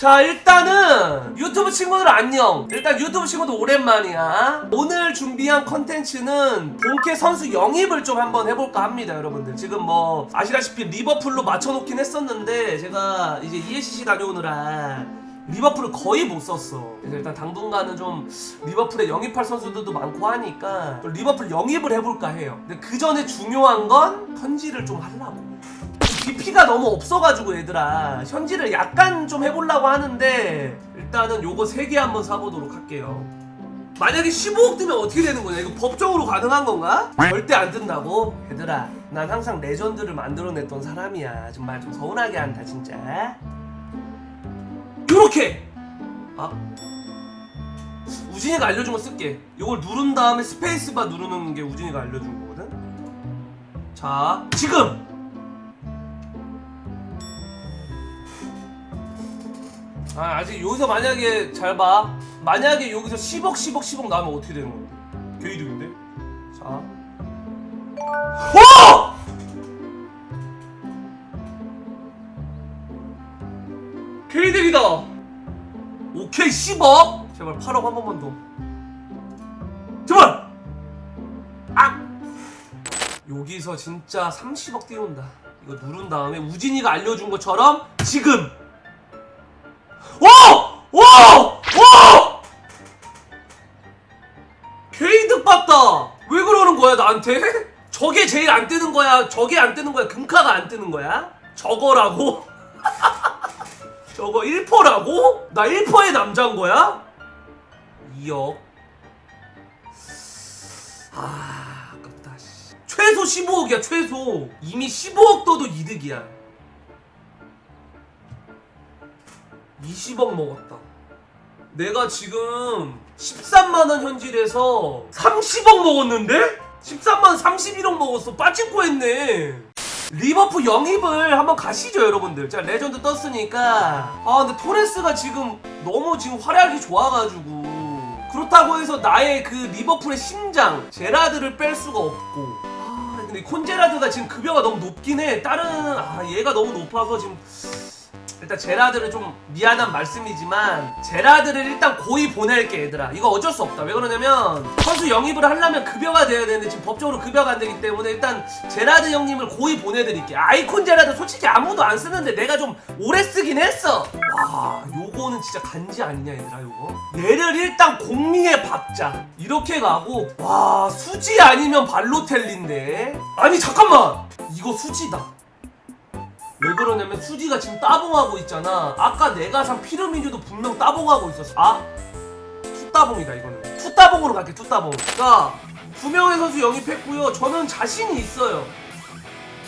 자 일단은 유튜브 친구들 안녕. 일단 유튜브 친구들 오랜만이야. 오늘 준비한 컨텐츠는 본캐 선수 영입을 좀 한번 해볼까 합니다 여러분들. 지금 뭐 아시다시피 리버풀로 맞춰놓긴 했었는데 제가 이제 ESC 다녀오느라 리버풀을 거의 못 썼어. 그래서 일단 당분간은 좀 리버풀에 영입할 선수들도 많고 하니까 좀 리버풀 영입을 해볼까 해요. 근데 그 전에 중요한 건 현지를 좀 하려고 BP가 너무 없어가지고 얘들아. 현질을 약간 좀 해보려고 하는데 일단은 요거 3개 한번 사보도록 할게요. 만약에 15억 뜨면 어떻게 되는 거냐? 이거 법적으로 가능한 건가? 절대 안 된다고? 얘들아 난 항상 레전드를 만들어냈던 사람이야. 정말 좀 서운하게 한다 진짜. 요렇게! 아. 우진이가 알려준 거 쓸게. 요걸 누른 다음에 스페이스바 누르는 게 우진이가 알려준 거거든? 자 지금 아, 아직 여기서 만약에 잘 봐. 만약에 여기서 10억, 10억, 10억 나오면 어떻게 되는 건데? 개이득인데? 자. 와! 개이득이다! 오케이, 10억! 제발 8억 한 번만 더. 제발! 아! 여기서 진짜 30억 띄운다. 이거 누른 다음에 우진이가 알려준 것처럼 지금! 와! 와! 와! 개이득 봤다. 왜 그러는 거야 나한테? 저게 제일 안 뜨는 거야. 저게 안 뜨는 거야. 금카가 안 뜨는 거야. 저거라고? 저거 1%라고? 나 1%의 남자인 거야? 2억. 아, 아깝다. 씨. 최소 15억이야, 최소. 이미 15억 떠도 이득이야. 20억 먹었다. 내가 지금 13만원 현질에서 30억 먹었는데? 13만원 31억 먹었어. 빠진코 했네. 리버풀 영입을 한번 가시죠, 여러분들. 자, 레전드 떴으니까. 아, 근데 토레스가 지금 너무 지금 활약이 좋아가지고. 그렇다고 해서 나의 그 리버풀의 심장, 제라드를 뺄 수가 없고. 아, 근데 콘제라드가 지금 급여가 너무 높긴 해. 다른, 아, 얘가 너무 높아서 지금. 일단 제라드를 좀 미안한 말씀이지만 제라드를 일단 고이 보낼게 얘들아. 이거 어쩔 수 없다. 왜 그러냐면 선수 영입을 하려면 급여가 돼야 되는데 지금 법적으로 급여가 안 되기 때문에 일단 제라드 형님을 고이 보내드릴게. 아이콘 제라드 솔직히 아무도 안 쓰는데 내가 좀 오래 쓰긴 했어. 와 요거는 진짜 간지 아니냐 얘들아 요거? 얘를 일단 공미에 박자. 이렇게 가고 와 수지 아니면 발로텔리인데. 아니 잠깐만! 이거 수지다 왜 그러냐면 수지가 지금 따봉하고 있잖아. 아까 내가 산 피르미뉴도 분명 따봉하고 있었어. 아? 투따봉이다 이거는. 투따봉으로 갈게 투따봉. 자, 두 명의 선수 영입했고요. 저는 자신이 있어요.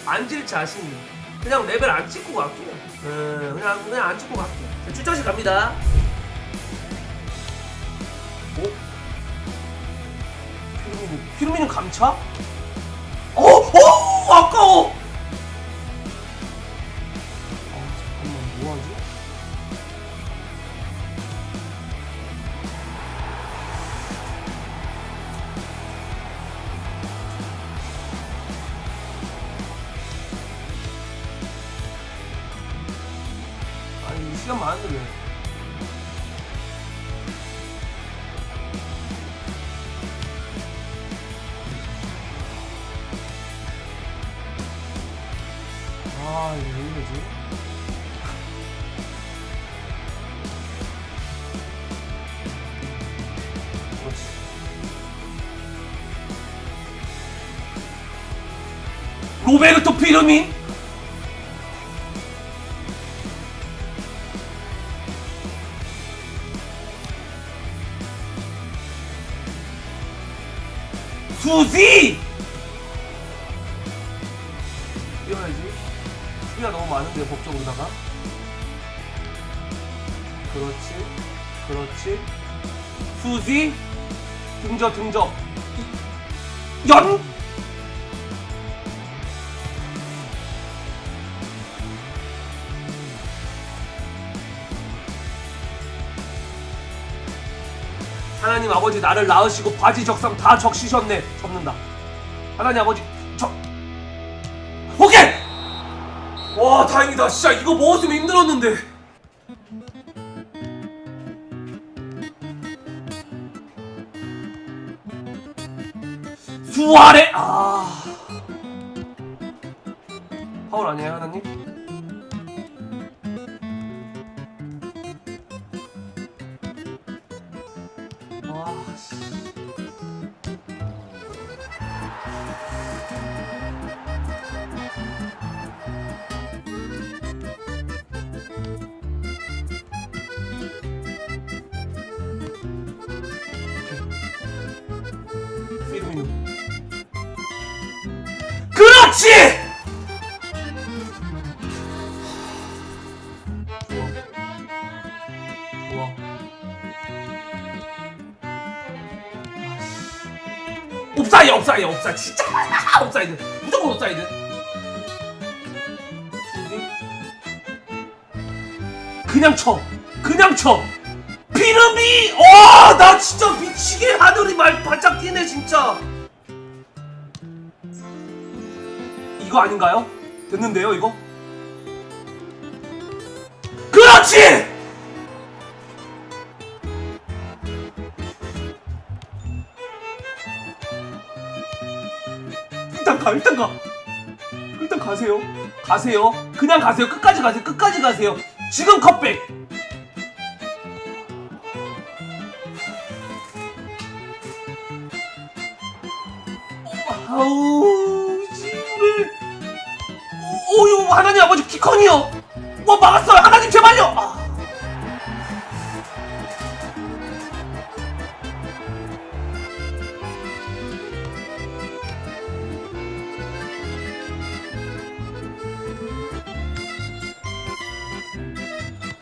앉을 자신이. 그냥 레벨 안 찍고 갈게요. 네, 그냥 그냥 안 찍고 갈게요. 자, 출장실 갑니다. 오? 피르미뉴 피르미뉴 감차? 어, 어, 아까워. 아니 왜? 아 이거 왜 이러지? 로베르토 피르민? 수지! 뛰어야지. 수비가 너무 많은데 법적으로다가. 그렇지. 그렇지. 수지 등져 등져 이- 연 하나님 아버지 나를 낳으시고 바지 적상 다 적시셨네. 접는다. 하나님 아버지 저 오케이. 와 다행이다. 진짜 이거 먹었으면 힘들었는데. 수아래 아 파울 아니에요 하나님? 그렇지! 좋아. 좋아. 옵사이드, 옵사이드, 옵사이드. 진짜 옵사이드. 무조건 옵사이드. 그냥 쳐. 그냥 쳐. 피름이! 와, 나 진짜 미치게 하늘이 말 바짝 뛰네, 진짜. 이거 아닌가요? 됐는데요, 이거? 그렇지! 일단 가, 일단 가. 일단 가세요. 가세요. 그냥 가세요. 끝까지 가세요. 끝까지 가세요. 지금 컷백. 아우, 하나님 아버지 키컨이요. 와, 막았어요. 하나님 제발요. 아.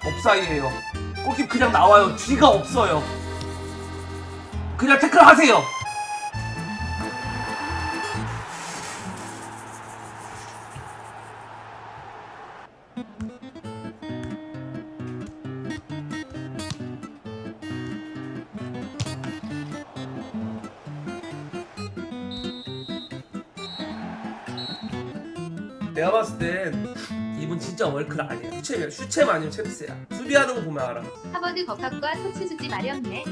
업사이에요. 골킵 그냥 나와요. 뒤가 없어요. 그냥 태클 하세요. 내가 봤을 땐 이분 진짜 월클 아니야. 슈챔이야. 슈챔 아니면 챔스야. 수비하는 거 보면 알아. 하버드 법학과 토치수지 마렵네.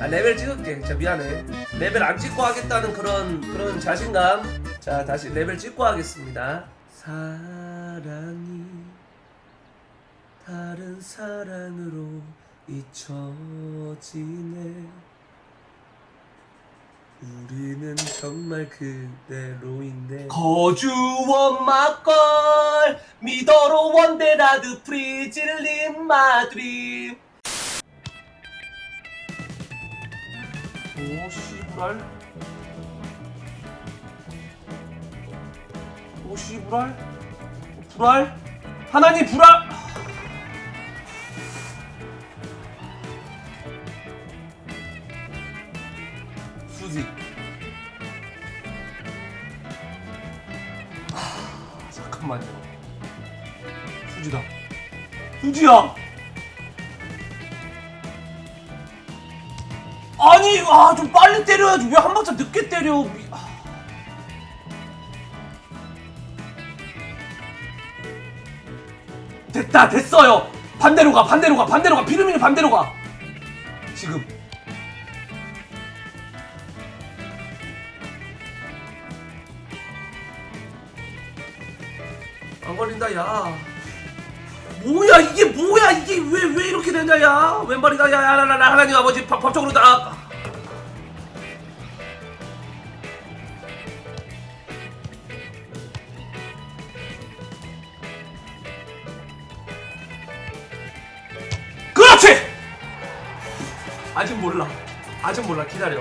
아 레벨 찍을게. 진짜 미안해. 레벨 안 찍고 하겠다는 그런 그런 자신감. 자 다시 레벨 찍고 하겠습니다. 사랑이 다른 사랑으로 잊혀지네. 우리는 정말 그대로인데 거주원 막걸 미더로 원데라드 프리질린 마드림 오 씨부 랄오 씨부랄 불알? 하나님 불알! 수지 아, 잠깐만요. 수지다. 수지야! 아니 아 좀 빨리 때려야지. 왜 한 박자 늦게 때려 미- 됐다 됐어요. 반대로 가 반대로 가 반대로 가 비르미는 반대로 가. 지금. 안 걸린다 야. 뭐야 이게 뭐야 이게 왜 왜 이렇게 되냐 야. 왼발이다 야야야야 하나님 아버지 법, 법적으로 나 몰라. 아직 몰라. 기다려.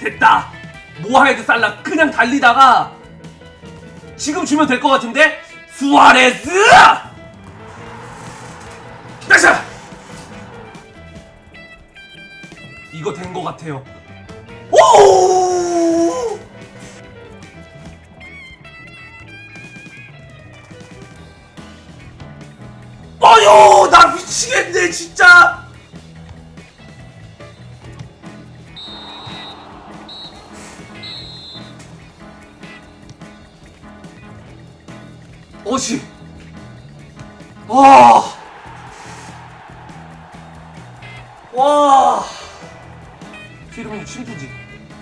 됐다. 모하헤드 살라 그냥 달리다가 지금 주면 될 것 같은데? 수아레스! 나이스! 이거 된 것 같아요. 오 아유 나 미치겠네 진짜. 어시 아 와. 피르미뉴 심프지.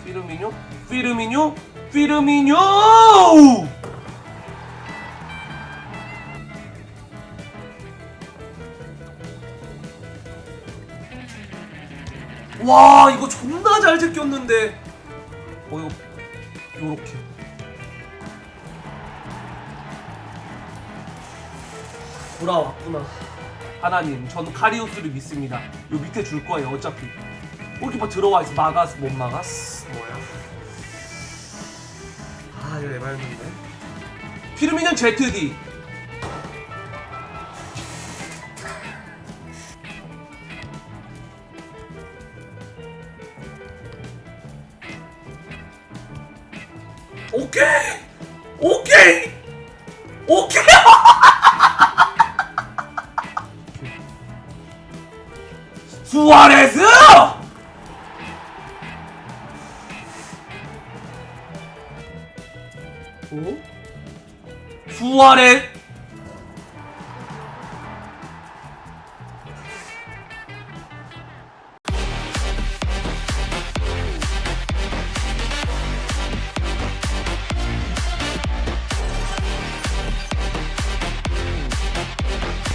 피르미뉴 피르미뉴 피르미뉴 와 이거 존나 잘 제꼈는데. 어 이거 요렇게. 돌아왔구나. 하나님 전 카리우스를 믿습니다. 요 밑에 줄 거예요 어차피. 골키퍼 들어와 있어 막았어 못 막았어. 뭐야. 아 이거 에바였는데. 피르미는 ZD 오케이! 오케이! 오케이! 수아레스! 오? 수아레